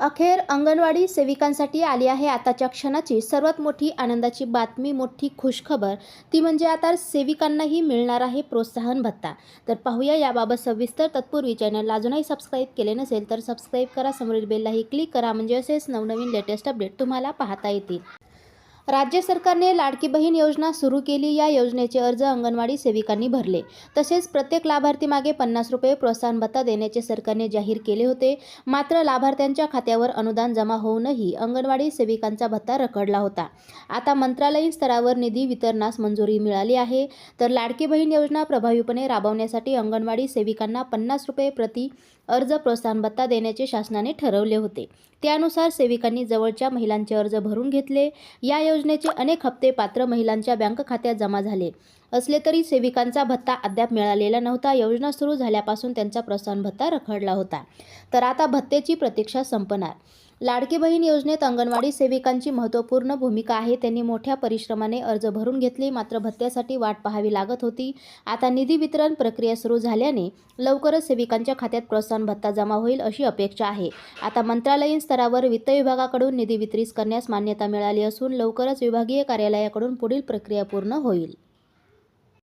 अखेर अंगणवाडी सेविकांसाठी आली आहे आताच्या क्षणाची सर्वात मोठी आनंदाची बातमी मोठी खुशखबर. ती म्हणजे आता सेविकांनाही मिळणार आहे प्रोत्साहन भत्ता. तर पाहूया याबाबत सविस्तर. तत्पूर्वी चॅनलला अजूनही सबस्क्राईब केले नसेल तर सबस्क्राईब करा. समोरील बेललाही क्लिक करा. म्हणजे असेच नवनवीन लेटेस्ट अपडेट तुम्हाला पाहता येतील. राज्य सरकारने लाडकी बहीण योजना सुरू केली. या योजनेचे अर्ज अंगणवाडी सेविकांनी भरले. तसेच प्रत्येक लाभार्थी मागे पन्नास रुपये प्रोत्साहन भत्ता देण्याचे सरकारने जाहीर केले होते. मात्र लाभार्थ्यांच्या खात्यावर अनुदान जमा होऊनही अंगणवाडी सेविकांचा भत्ता रखडला होता. आता मंत्रालयीन स्तरावर निधी वितरणास मंजुरी मिळाली आहे. तर लाडकी बहीण योजना प्रभावीपणे राबवण्यासाठी अंगणवाडी सेविकांना पन्नास रुपये प्रति अर्ज प्रोत्साहन भत्ता देण्याचे शासनाने ठरवले होते. त्यानुसार सेविकांनी जवळच्या महिलांचे अर्ज भरून घेतले. या योजनेचे अनेक हप्ते पात्र महिलांच्या बँक खात्यात जमा झाले. असले तरी सेविकांचा भत्ता अद्याप मिळालेला नव्हता. योजना सुरू झाल्यापासून त्यांचा प्रोत्साहन भत्ता रखडला होता. तर आता भत्तेची प्रतीक्षा संपणार. लाडकी बहीण योजनेत अंगणवाडी सेविकांची महत्त्वपूर्ण भूमिका आहे. त्यांनी मोठ्या परिश्रमाने अर्ज भरून घेतले. मात्र भत्त्यासाठी वाट पाहावी लागत होती. आता निधी वितरण प्रक्रिया सुरू झाल्याने लवकरच सेविकांच्या खात्यात प्रोत्साहन भत्ता जमा होईल अशी अपेक्षा आहे. आता मंत्रालयीन स्तरावर वित्त विभागाकडून निधी वितरित करण्यास मान्यता मिळाली असून लवकरच विभागीय कार्यालयाकडून पुढील प्रक्रिया पूर्ण होईल.